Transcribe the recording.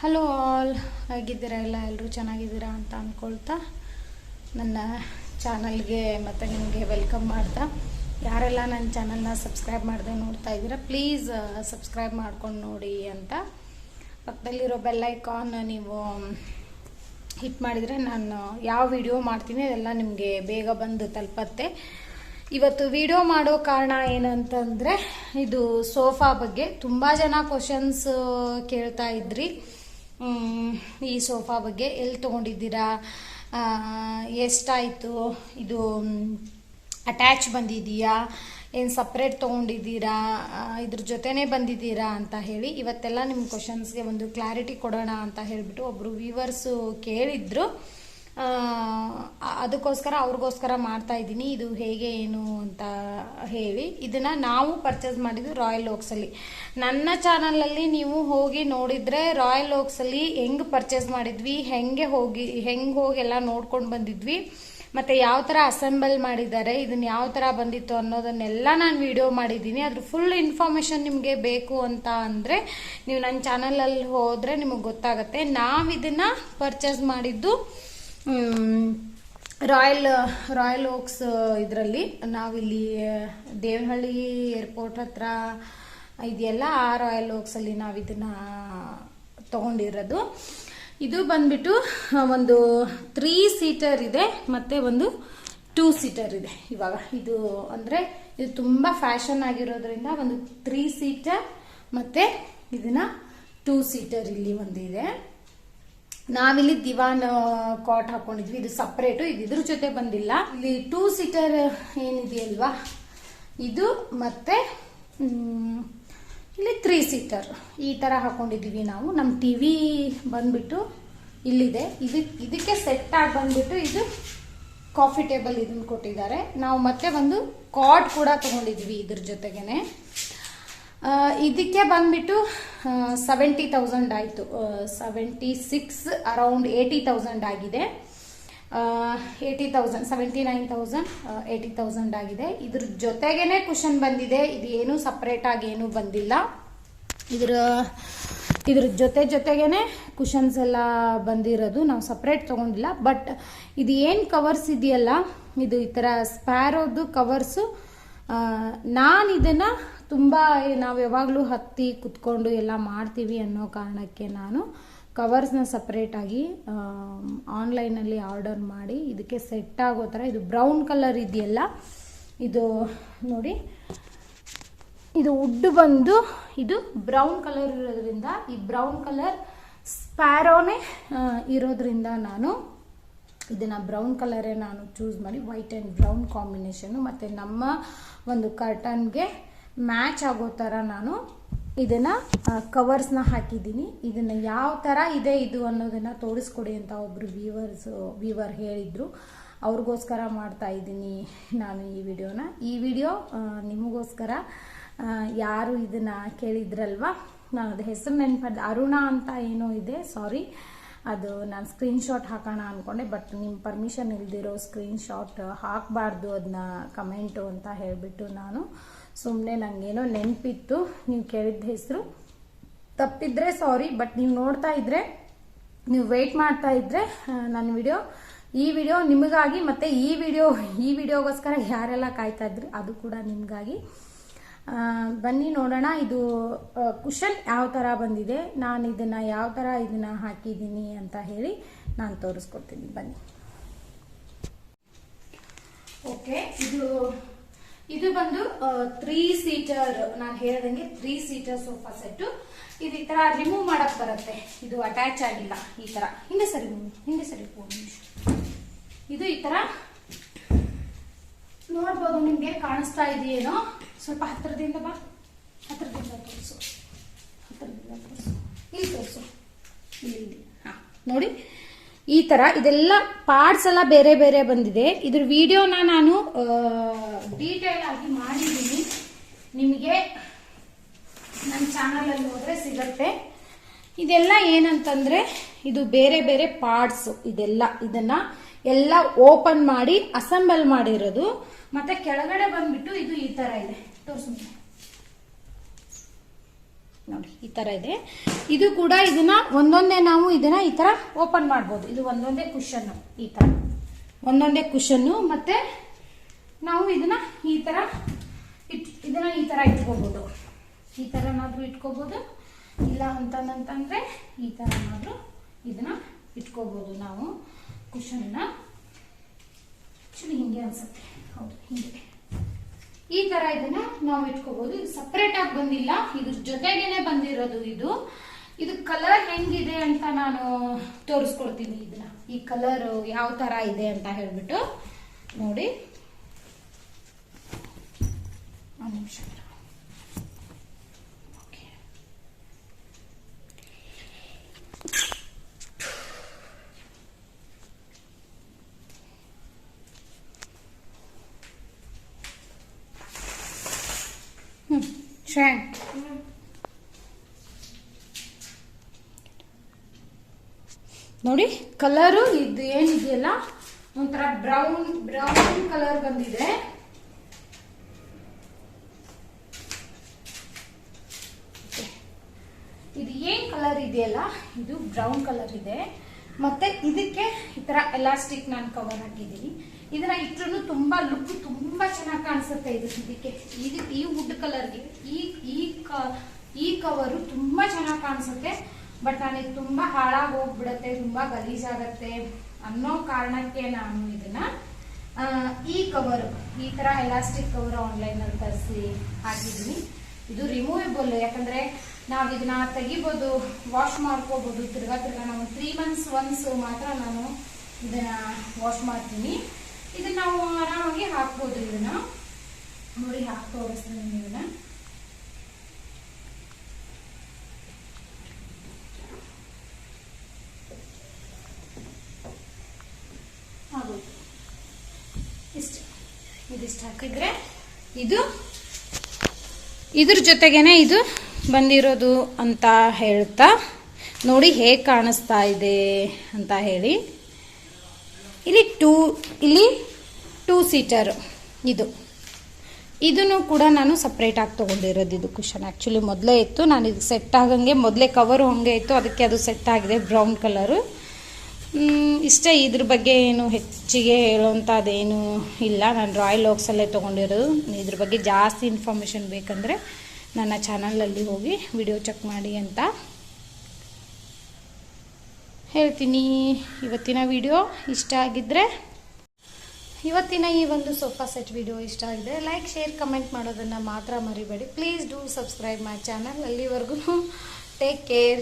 Hello all ಹೇಗಿದ್ದೀರಾ ಎಲ್ಲ? ಎಲ್ಲರೂ ಚೆನ್ನಾಗಿದ್ದೀರಾ ಅಂತ ಅಂದ್ಕೊಳ್ತಾ ನನ್ನ ಚಾನಲ್ಗೆ ಮತ್ತು ನಿಮಗೆ ವೆಲ್ಕಮ್ ಮಾಡ್ತಾ. ಯಾರೆಲ್ಲ ನನ್ನ ಚಾನಲ್ನ ಸಬ್ಸ್ಕ್ರೈಬ್ ಮಾಡದೆ ನೋಡ್ತಾ ಇದ್ದೀರಾ ಪ್ಲೀಸ್ ಸಬ್ಸ್ಕ್ರೈಬ್ ಮಾಡ್ಕೊಂಡು ನೋಡಿ ಅಂತ. ಪಕ್ಕದಲ್ಲಿರೋ ಬೆಲ್ ಐಕಾನ್ ನೀವು ಹಿಟ್ ಮಾಡಿದರೆ ನಾನು ಯಾವ ವಿಡಿಯೋ ಮಾಡ್ತೀನಿ ಅದೆಲ್ಲ ನಿಮಗೆ ಬೇಗ ಬಂದು ತಲುಪತ್ತೆ. ಇವತ್ತು ವಿಡಿಯೋ ಮಾಡೋ ಕಾರಣ ಏನಂತಂದರೆ, ಇದು ಸೋಫಾ ಬಗ್ಗೆ ತುಂಬ ಜನ ಕ್ವಶನ್ಸ್ ಕೇಳ್ತಾ ಇದ್ರಿ. ಈ ಸೋಫಾ ಬಗ್ಗೆ ಎಲ್ಲಿ ತೊಗೊಂಡಿದ್ದೀರಾ? ಎಷ್ಟಾಯಿತು? ಇದು ಅಟ್ಯಾಚ್ ಬಂದಿದೆಯಾ? ಏನು ಸಪ್ರೇಟ್ ತೊಗೊಂಡಿದ್ದೀರಾ? ಇದ್ರ ಜೊತೆನೇ ಬಂದಿದ್ದೀರಾ ಅಂತ ಹೇಳಿ ಇವತ್ತೆಲ್ಲ ನಿಮ್ಮ ಕ್ವಶನ್ಸ್ಗೆ ಒಂದು ಕ್ಲಾರಿಟಿ ಕೊಡೋಣ ಅಂತ ಹೇಳಿಬಿಟ್ಟು ಒಬ್ಬರು ವ್ಯೂವರ್ಸು ಕೇಳಿದ್ರು. ಅದಕ್ಕೋಸ್ಕರ ಅವ್ರಿಗೋಸ್ಕರ ಮಾಡ್ತಾ ಇದ್ದೀನಿ. ಇದು ಹೇಗೆ, ಏನು ಅಂತ ಹೇಳಿ. ಇದನ್ನ ನಾವು ಪರ್ಚೇಸ್ ಮಾಡಿದ್ದು ರಾಯಲ್ ಓಕ್ಸಲ್ಲಿ ನನ್ನ ಚಾನಲಲ್ಲಿ ನೀವು ಹೋಗಿ ನೋಡಿದ್ರೆ ರಾಯಲ್ ಓಕ್ಸಲ್ಲಿ ಹೆಂಗೆ ಪರ್ಚೇಸ್ ಮಾಡಿದ್ವಿ, ಹೆಂಗೆ ಹೋಗಿ ಹೆಂಗೆ ಹೋಗಿ ಎಲ್ಲ ನೋಡ್ಕೊಂಡು ಬಂದಿದ್ವಿ. ಮತ್ತು ಯಾವ ಥರ ಅಸೆಂಬಲ್ ಮಾಡಿದ್ದಾರೆ ಇದನ್ನು ಯಾವ ಥರ ಬಂದಿತ್ತು ಅನ್ನೋದನ್ನೆಲ್ಲ ನಾನು ವಿಡಿಯೋ ಮಾಡಿದ್ದೀನಿ. ಅದ್ರ ಫುಲ್ ಇನ್ಫಾರ್ಮೇಷನ್ ನಿಮಗೆ ಬೇಕು ಅಂತ ಅಂದರೆ ನೀವು ನನ್ನ ಚಾನಲಲ್ಲಿ ಹೋದರೆ ನಿಮಗೆ ಗೊತ್ತಾಗುತ್ತೆ. ನಾವು ಇದನ್ನ ಪರ್ಚೇಸ್ ಮಾಡಿದ್ದು ರಾಯಲ್ ರಾಯಲ್ ಓಕ್ಸ್ ಇದರಲ್ಲಿ ನಾವಿಲ್ಲಿ ದೇವಹಳ್ಳಿ ಏರ್ಪೋರ್ಟ್ ಹತ್ರ ಇದೆಯಲ್ಲ, ಆ ರಾಯಲ್ ಓಕ್ಸಲ್ಲಿ ನಾವು ಇದನ್ನ ತಗೊಂಡಿರೋದು. ಇದು ಬಂದ್ಬಿಟ್ಟು ಒಂದು ತ್ರೀ ಸೀಟರ್ ಇದೆ, ಮತ್ತೆ ಒಂದು ಟೂ ಸೀಟರ್ ಇದೆ. ಇವಾಗ ಇದು ಅಂದ್ರೆ, ಇದು ತುಂಬಾ ಫ್ಯಾಷನ್ ಆಗಿರೋದ್ರಿಂದ ಒಂದು ತ್ರೀ ಸೀಟರ್ ಮತ್ತೆ ಇದನ್ನ ಟೂ ಸೀಟರ್ ಇಲ್ಲಿ ಒಂದಿದೆ. ನಾವಿಲ್ಲಿ ದಿವಾನ್ ಕಾಟ್ ಹಾಕೊಂಡಿದ್ವಿ. ಇದು ಸಪ್ರೇಟು ಇದು ಇದ್ರ ಜೊತೆ ಬಂದಿಲ್ಲ. ಇಲ್ಲಿ ಟೂ ಸೀಟರ್ ಏನಿದೆಯಲ್ವಾ? ಇದು ಮತ್ತೆ ಇಲ್ಲಿ ತ್ರೀ ಸೀಟರ್ ಈ ತರ ಹಾಕೊಂಡಿದೀವಿ ನಾವು. ನಮ್ಮ ಟಿವಿ ಬಂದ್ಬಿಟ್ಟು ಇಲ್ಲಿದೆ. ಇದಕ್ಕೆ ಇದಕ್ಕೆ ಸೆಟ್ ಆಗಿ ಬಂದ್ಬಿಟ್ಟು ಇದು ಕಾಫಿ ಟೇಬಲ್ ಇದನ್ನ ಕೊಟ್ಟಿದ್ದಾರೆ. ನಾವು ಮತ್ತೆ ಒಂದು ಕಾಟ್ ಕೂಡ ತಗೊಂಡಿದ್ವಿ ಇದ್ರ ಜೊತೆಗೇನೆ. ಇದಕ್ಕೆ ಬಂದ್ಬಿಟ್ಟು ಸೆವೆಂಟಿ ತೌಸಂಡ್ ಆಯಿತು. Seventy six around eighty thousand ಆಗಿದೆ. Eighty thousand seventy nine thousand eighty thousand ಆಗಿದೆ. ಇದ್ರ ಜೊತೆಗೇನೆ ಕುಷನ್ ಬಂದಿದೆ. ಇದು ಏನು ಸಪ್ರೇಟಾಗಿ ಏನು ಬಂದಿಲ್ಲ. ಇದ್ರ ಇದ್ರ ಜೊತೆ ಜೊತೆಗೇನೆ ಕುಷನ್ಸ್ ಎಲ್ಲ ಬಂದಿರೋದು. ನಾವು ಸಪ್ರೇಟ್ ತೊಗೊಂಡಿಲ್ಲ. ಬಟ್ ಇದು ಏನು ಕವರ್ಸ್ ಇದೆಯಲ್ಲ, ಇದು ಈ ಥರ ಸ್ಪ್ಯಾರೋದು ಕವರ್ಸು ನಾನು ಇದನ್ನ ತುಂಬ ನಾವು ಯಾವಾಗಲೂ ಹತ್ತಿ ಕುತ್ಕೊಂಡು ಎಲ್ಲ ಮಾಡ್ತೀವಿ ಅನ್ನೋ ಕಾರಣಕ್ಕೆ ನಾನು ಕವರ್ಸ್ನ ಸಪ್ರೇಟಾಗಿ ಆನ್ಲೈನಲ್ಲಿ ಆರ್ಡರ್ ಮಾಡಿ ಇದಕ್ಕೆ ಸೆಟ್ ಆಗೋ ಥರ ಇದು ಬ್ರೌನ್ ಕಲರ್ ಇದೆಯಲ್ಲ, ಇದು ನೋಡಿ, ಇದು ಉಡ್ ಬಂದು ಇದು ಬ್ರೌನ್ ಕಲರ್ ಇರೋದ್ರಿಂದ ಈ ಬ್ರೌನ್ ಕಲರ್ ಸ್ಪ್ಯಾರೋನೇ ಇರೋದ್ರಿಂದ ನಾನು ಇದನ್ನ ಬ್ರೌನ್ ಕಲರೇ ನಾನು ಚೂಸ್ ಮಾಡಿ ವೈಟ್ ಆ್ಯಂಡ್ ಬ್ರೌನ್ ಕಾಂಬಿನೇಷನು ಮತ್ತು ನಮ್ಮ ಒಂದು ಕರ್ಟನ್ಗೆ ಮ್ಯಾಚ್ ಆಗೋ ಥರ ನಾನು ಇದನ್ನು ಕವರ್ಸ್ನ ಹಾಕಿದ್ದೀನಿ. ಇದನ್ನು ಯಾವ ಥರ ಇದೆ ಇದು ಅನ್ನೋದನ್ನು ತೋರಿಸ್ಕೊಡಿ ಅಂತ ಒಬ್ಬರು ವ್ಯೂವರ್ಸ್ ವ್ಯೂವರ್ ಹೇಳಿದರು. ಅವ್ರಿಗೋಸ್ಕರ ಮಾಡ್ತಾ ಇದ್ದೀನಿ ನಾನು ಈ ವಿಡಿಯೋನ. ಈ ವಿಡಿಯೋ ನಿಮಗೋಸ್ಕರ ಯಾರು ಇದನ್ನು ಕೇಳಿದ್ರಲ್ವಾ? ನಾನು ಅದು ಹೆಸರು ನೆನಪದ ಅರುಣ ಅಂತ ಏನೋ ಇದೆ ಸಾರಿ ಅದು ನಾನು ಸ್ಕ್ರೀನ್ಶಾಟ್ ಹಾಕೋಣ ಅಂದ್ಕೊಂಡೆ ಬಟ್ ನಿಮ್ಮ ಪರ್ಮಿಷನ್ ಇಲ್ದಿರೋ ಸ್ಕ್ರೀನ್ಶಾಟ್ ಹಾಕಬಾರ್ದು ಅದನ್ನ ಕಮೆಂಟು ಅಂತ ಹೇಳಿಬಿಟ್ಟು ನಾನು ಸುಮ್ಮನೆ ನನಗೇನೋ ನೆನಪಿತ್ತು. ನೀವು ಕೇಳಿದ ಹೆಸರು. ತಪ್ಪಿದ್ರೆ ಸಾರಿ ಬಟ್ ನೀವು ನೋಡ್ತಾ ಇದ್ರೆ, ನೀವು ವೆಯ್ಟ್ ಮಾಡ್ತಾ ಇದ್ರೆ ನನ್ನ ವಿಡಿಯೋ ಈ ವಿಡಿಯೋ ನಿಮಗಾಗಿ ಮತ್ತೆ ಈ ವಿಡಿಯೋ ಈ ವಿಡಿಯೋಗೋಸ್ಕರ ಯಾರೆಲ್ಲ ಕಾಯ್ತಾ ಇದ್ರು, ಅದು ಕೂಡ ನಿಮಗಾಗಿ. ಬನ್ನಿ ನೋಡೋಣ. ಇದು ಕುಶನ್ ಯಾವ ಥರ ಬಂದಿದೆ? ನಾನು ಇದನ್ನು ಯಾವ ಥರ ಇದನ್ನು ಹಾಕಿದ್ದೀನಿ ಅಂತ ಹೇಳಿ ನಾನು ತೋರಿಸ್ಕೊಡ್ತೀನಿ. ಬನ್ನಿ. ಓಕೆ, ಇದು ಇದು ಬಂದು ತ್ರೀ ಸೀಟರ್ ನಾನು ಹೇಳ್ದಂಗೆ ತ್ರೀ ಸೀಟರ್ ಸೋಫಾ ಸೆಟ್ ಇದು ಈ ತರ ರಿಮೂವ್ ಮಾಡಕ್ ಬರುತ್ತೆ. ಇದು ಅಟ್ಯಾಚ್ ಆಗಿಲ್ಲ ಈ ತರ. ಹಿಂದೆ ಸರಿ ಹಿಂದೆ ಸರಿ ಇದು ಈ ತರ ನೋಡ್ಬೋದು ನಿಮ್ಗೆ ಕಾಣಿಸ್ತಾ ಇದೆಯೇನೋ? ಸ್ವಲ್ಪ ಹತ್ತಿರದಿಂದ ಬಾ. ಹತ್ತಿರದಿಂದ ತೋರಿಸು. ಹತ್ತಿರದಿಂದ ತೋರಿಸು. ಇಲ್ಲಿ ತೋರಿಸು. ಇಲ್ಲಿ. ಹಾ, ನೋಡಿ. ಈ ತರ ಇದೆಲ್ಲ ಪಾರ್ಟ್ಸ್ ಎಲ್ಲ ಬೇರೆ ಬೇರೆ ಬಂದಿದೆ. ಇದ್ರ ವಿಡಿಯೋನ ನಾನು ಡೀಟೇಲ್ ಆಗಿ ಮಾಡಿದ್ದೀನಿ. ನಿಮಗೆ ನನ್ನ ಚಾನಲಲ್ಲಿ ಹೋದ್ರೆ ಸಿಗತ್ತೆ. ಇದೆಲ್ಲ ಏನಂತಂದ್ರೆ, ಇದು ಬೇರೆ ಬೇರೆ ಪಾರ್ಟ್ಸ್ ಇದೆಲ್ಲ. ಇದನ್ನ ಎಲ್ಲ ಓಪನ್ ಮಾಡಿ, ಅಸೆಂಬಲ್ ಮಾಡಿರೋದು. ಮತ್ತೆ ಕೆಳಗಡೆ ಬಂದ್ಬಿಟ್ಟು ಇದು ಈ ತರ ಇದೆ. ತೋರಿಸು ನೋಡಿ, ಈ ತರ ಇದೆ. ಇದು ಕೂಡ ಇದನ್ನ ಒಂದೊಂದೇ ನಾವು ಇದನ್ನ ಈ ತರ ಓಪನ್ ಮಾಡ್ಬೋದು. ಇದು ಒಂದೊಂದೇ ಕುಶನ್ ಈ ತರ. ಒಂದೊಂದೇ ಕುಶನ್ನು ಮತ್ತೆ ನಾವು ಇದನ್ನ ಈ ತರ ಇದನ್ನ ಈ ತರ ಇಟ್ಕೋಬಹುದು ಈ ತರನಾದ್ರೂ ಇಟ್ಕೋಬಹುದು ಇಲ್ಲ ಅಂತಂದ್ರೆ ಈ ತರನಾದ್ರೂ ಇದನ್ನ ಇಟ್ಕೋಬಹುದು ನಾವು. ಕುಶನ್ನ ಆಕ್ಚುಲಿ ಹಿಂಗೆ ಅನ್ಸುತ್ತೆ. ಹೌದು, ಹಿಂಗೆ. ಈ ತರ ಇದನ್ನ ನಾವು ಇಟ್ಕೋಬಹುದು ಇದು ಸಪ್ರೇಟ್ ಆಗಿ ಬಂದಿಲ್ಲ. ಇದ್ರ ಜೊತೆಗೇನೆ ಬಂದಿರೋದು ಇದು. ಇದು ಕಲರ್ ಹೆಂಗಿದೆ ಅಂತ ನಾನು ತೋರಿಸ್ಕೊಡ್ತೀನಿ ಇದನ್ನ. ಈ ಕಲರ್ ಯಾವ ತರ ಇದೆ ಅಂತ ಹೇಳ್ಬಿಟ್ಟು ನೋಡಿ. ಒಂದು ನಿಮಿಷ ಓಕೆ ಶ್ರೇಯನ್ ನೋಡಿ ಕಲರು ಇದು ಏನಿದೆಯಲ್ಲ? ಒಂಥರ ಬ್ರೌನ್ ಬ್ರೌನ್ ಕಲರ್ ಬಂದಿದೆ. ಇದು ಏನ್ ಕಲರ್ ಇದೆಯಲ್ಲ? ಇದು ಬ್ರೌನ್ ಕಲರ್ ಇದೆ. ಮತ್ತೆ ಇದಕ್ಕೆ ಈ ತರ ಎಲಾಸ್ಟಿಕ್ ನಾನು ಕವರ್ ಹಾಕಿದ್ದೀನಿ. ಇದನ್ನ ಇಟ್ಟರು ತುಂಬಾ ಲುಕ್ ತುಂಬಾ ಚೆನ್ನಾಗಿ ಕಾಣಿಸುತ್ತೆ ಇದು ಇದಕ್ಕೆ. ಇದು ಈ ವುಡ್ ಕಲರ್ಗೆ ಈ ಈ ಈ ಕವರು ತುಂಬಾ ಚೆನ್ನಾಗಿ ಕಾಣಿಸುತ್ತೆ. ಬಟ್ ನನಗೆ ತುಂಬಾ ಹಾಳಾಗಿ ಹೋಗ್ಬಿಡತ್ತೆ, ತುಂಬಾ ಗಲೀಜಾಗತ್ತೆ ಅನ್ನೋ ಕಾರಣಕ್ಕೆ ನಾನು ಇದನ್ನ ಈ ಕವರ್ ಈ ತರ ಎಲಾಸ್ಟಿಕ್ ಕವರ್ ಆನ್ಲೈನ್ ಅಲ್ಲಿ ತರಿಸಿ ಹಾಕಿದ್ದೀನಿ. ಇದು ರಿಮೂವೇಬಲ್ ಯಾಕಂದ್ರೆ ನಾವ್ ಇದನ್ನ ತೆಗಿಬೋದು ವಾಶ್ ಮಾಡ್ಕೋಬಹುದು ತಿರ್ಗಾ ತಿರ್ಗಾ ನಾವು ತ್ರೀ ಮಂತ್ಸ್ ಒನ್ಸ್ ಮಾತ್ರ ನಾನು ಇದನ್ನ ವಾಶ್ ಮಾಡ್ತೀನಿ. ಇದನ್ನ ನಾವು ಆರಾಮಾಗಿ ಹಾಕ್ಬೋದು ಇದನ್ನ. ನೋಡಿ ಹಾಕಿ ತೋರಿಸ್ತೀನಿ ಇದನ್ನ. ಇಷ್ಟು. ಇದಿಷ್ಟು ಹಾಕಿದ್ರೆ ಇದು ಇದ್ರ ಜೊತೆಗೇನೆ ಇದು ಬಂದಿರೋದು ಅಂತ ಹೇಳ್ತಾ ನೋಡಿ ಹೇಗೆ ಕಾಣಿಸ್ತಾ ಇದೆ ಅಂತ ಹೇಳಿ. ಇಲ್ಲಿ ಟೂ ಇಲ್ಲಿ ಟೂ ಸೀಟರ್ ಇದು. ಇದನ್ನು ಕೂಡ ನಾನು ಸಪ್ರೇಟಾಗಿ ತೊಗೊಂಡಿರೋದು ಇದು ಕುಷನ್ ಆ್ಯಕ್ಚುಲಿ ಮೊದಲೇ ಇತ್ತು, ನಾನು ಇದು ಸೆಟ್ ಆಗಂಗೆ ಮೊದಲೇ ಕವರು ಹಂಗೆ ಇತ್ತು, ಅದಕ್ಕೆ ಅದು ಸೆಟ್ ಆಗಿದೆ ಬ್ರೌನ್ ಕಲರು ಇಷ್ಟೇ ಇದ್ರ ಬಗ್ಗೆ ಏನು ಹೆಚ್ಚಿಗೆ ಹೇಳೋಂಥದ್ದೇನು ಇಲ್ಲ. ನಾನು ರಾಯಲ್ ಓಕ್ಸಲ್ಲೇ ತೊಗೊಂಡಿರೋದು. ಇದ್ರ ಬಗ್ಗೆ ಜಾಸ್ತಿ ಇನ್ಫಾರ್ಮೇಷನ್ ಬೇಕಂದರೆ ನನ್ನ ಚಾನಲಲ್ಲಿ ಹೋಗಿ ವಿಡಿಯೋ ಚೆಕ್ ಮಾಡಿ ಅಂತ ಹೇಳ್ತೀನಿ. ಇವತ್ತಿನ ವಿಡಿಯೋ ಇಷ್ಟ ಆಗಿದ್ದರೆ ಇವತ್ತಿನ ಈ ಒಂದು ಸೋಫಾ ಸೆಟ್ ವಿಡಿಯೋ ಇಷ್ಟ ಆಗಿದೆ ಲೈಕ್ ಶೇರ್ ಕಮೆಂಟ್ ಮಾಡೋದನ್ನು ಮಾತ್ರ ಮರಿಬೇಡಿ. Please do subscribe my channel ಅಲ್ಲಿವರೆಗೂ ಟೇಕ್ ಕೇರ್